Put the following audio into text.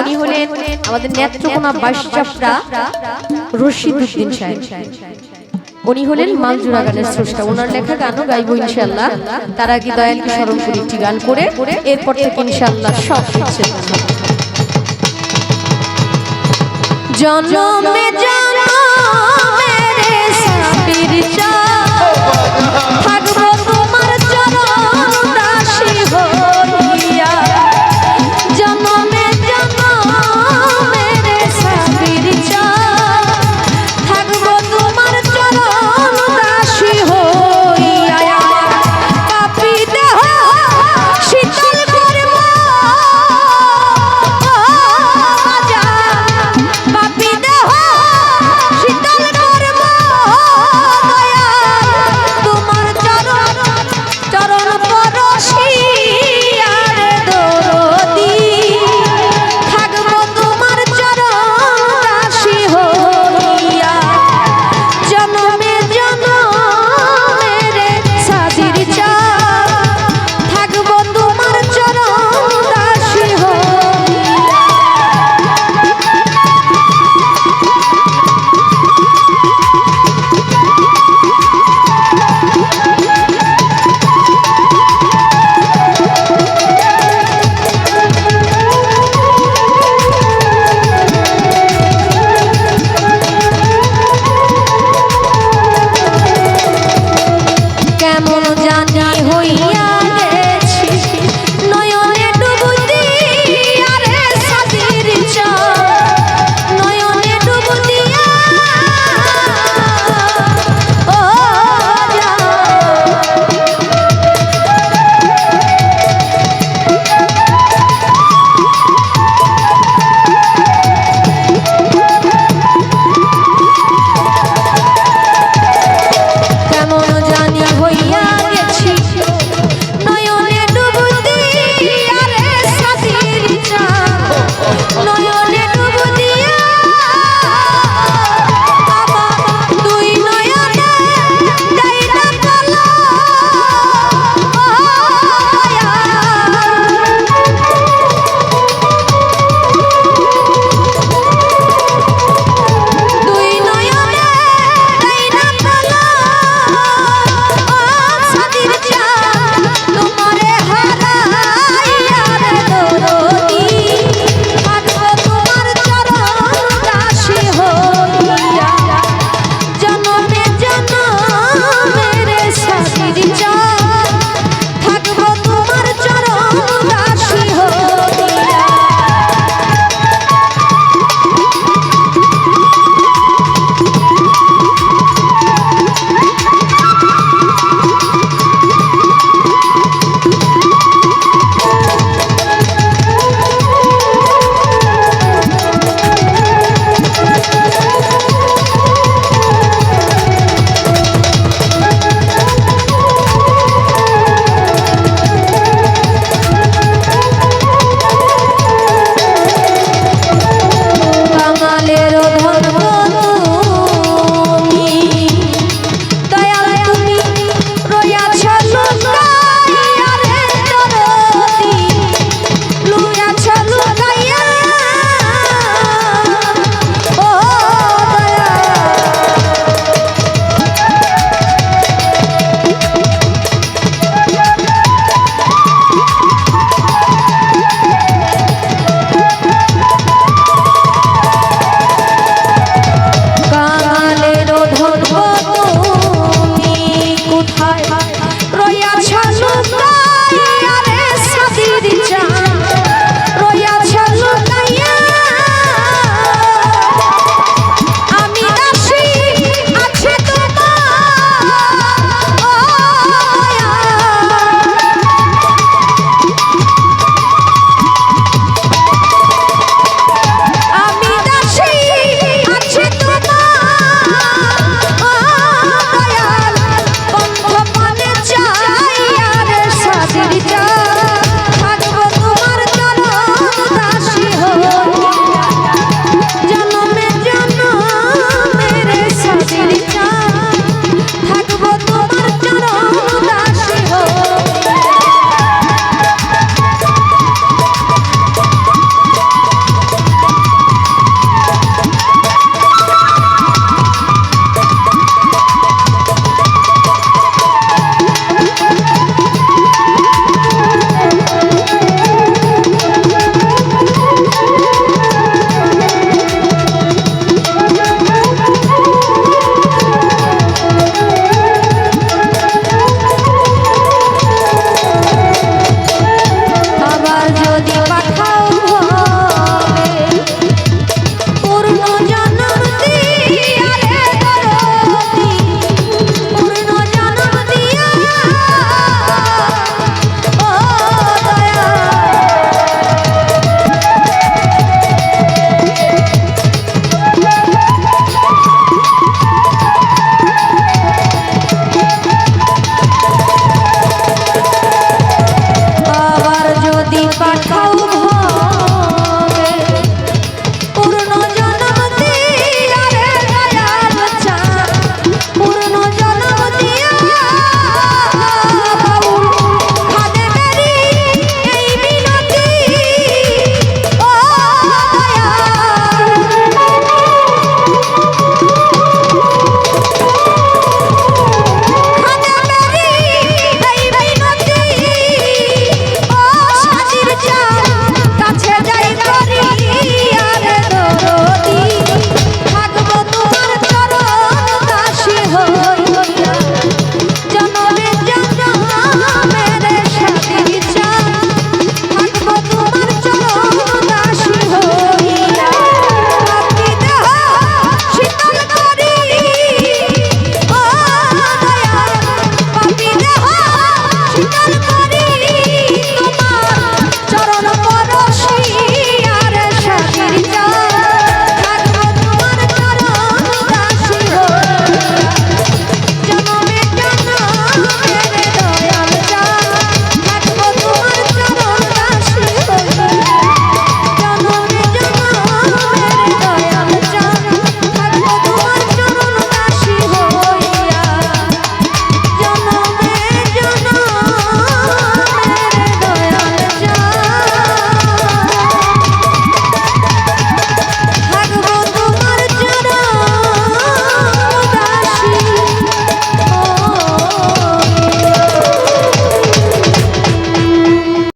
উনি হলেন আমাদের নেত্রকোনা সাহেব। উনি হলেন মালজুরা গানের স্রষ্টা। ওনার লেখা গানও গাইবো ইনশাল্লাহ তার আগে দয়ালকে স্মরণ একটি গান করে এরপর থেকে ইনশাল্লাহ সব হচ্ছে। জন্মে চাই Oh, yeah.